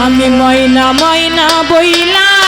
আমি ময়না ময়না বইলা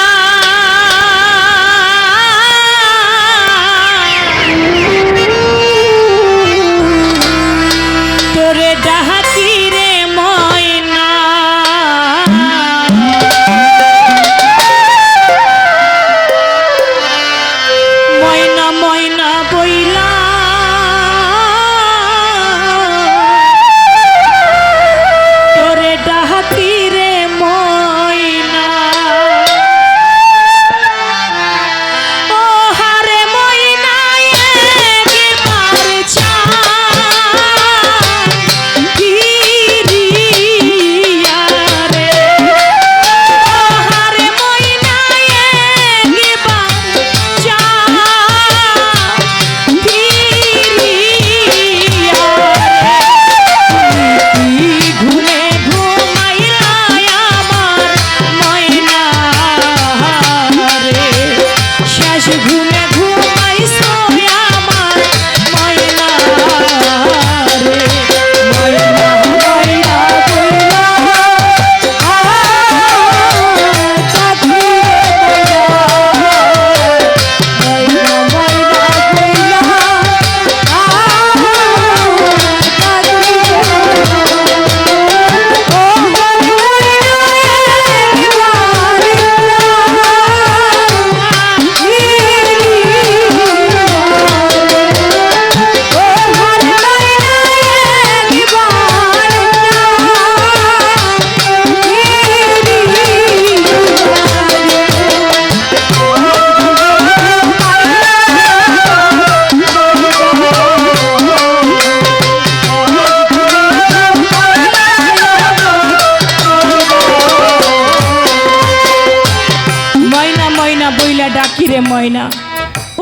ময়না।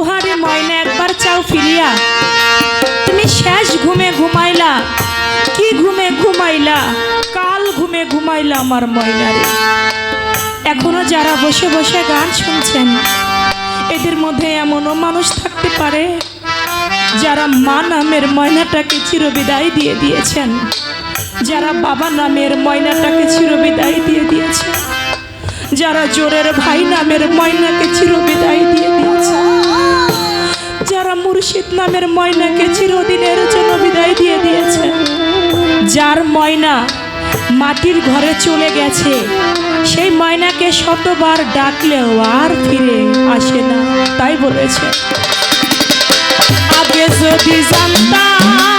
ওহারে ময়না, একবার চাও ফিরিয়া। তুমি শেষ ঘুমে ঘুমাইলা। কি ঘুমে ঘুমাইলা? কাল ঘুমে ঘুমাইলা আমার ময়না রে। এখনও যারা বসে বসে গান শুনছেন, এদের মধ্যে এমনও মানুষ থাকতে পারে, যারা মা নামের ময়নাটাকে চিরবিদায় দিয়ে দিয়েছেন, যারা বাবা নামের ময়নাটাকে চিরবিদায় দিয়ে যারা জোরের ভাই নামের ময়নাকে চিরবিদায় দিয়ে দিয়েছে। যারা মুর্শিদ নামের ময়নাকে চিরদিনের জন্য বিদায় দিয়ে দিয়েছে। যার ময়না মাটির ঘরে চলে গেছে, সেই ময়নাকে শতবার ডাকলেও আর ফিরে আসে না, তাই বলেছে। আগে যদি জানতাম